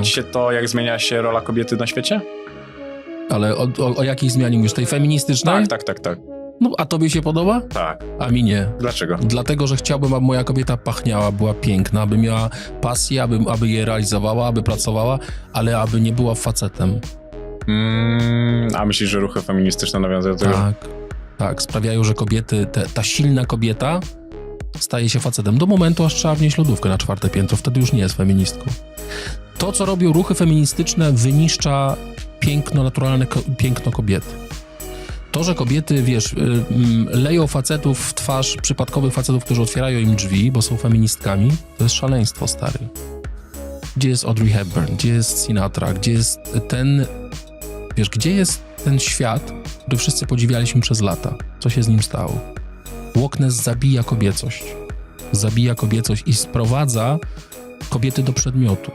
Ci się to, jak zmienia się rola kobiety na świecie? Ale o, o, o jakiej zmianie mówisz? Tej feministycznej? Tak, tak, tak, tak. No, a tobie się podoba? Tak. A mi nie. Dlaczego? Dlatego, że chciałbym, aby moja kobieta pachniała, była piękna, aby miała pasję, aby, aby je realizowała, aby pracowała, ale aby nie była facetem. Mm, a myślisz, że ruchy feministyczne nawiązują do tego? Tak, tak. Sprawiają, że kobiety, te, ta silna kobieta staje się facetem. Do momentu, aż trzeba wnieść lodówkę na czwarte piętro. Wtedy już nie jest feministką. To, co robią ruchy feministyczne, wyniszcza piękno, naturalne ko- piękno kobiety. To, że kobiety, wiesz, y, mm, leją facetów w twarz, przypadkowych facetów, którzy otwierają im drzwi, bo są feministkami, to jest szaleństwo, stary. Gdzie jest Audrey Hepburn? Gdzie jest Sinatra? Gdzie jest ten... Wiesz, gdzie jest ten świat, który wszyscy podziwialiśmy przez lata? Co się z nim stało? Wokeness zabija kobiecość. Zabija kobiecość i sprowadza kobiety do przedmiotu.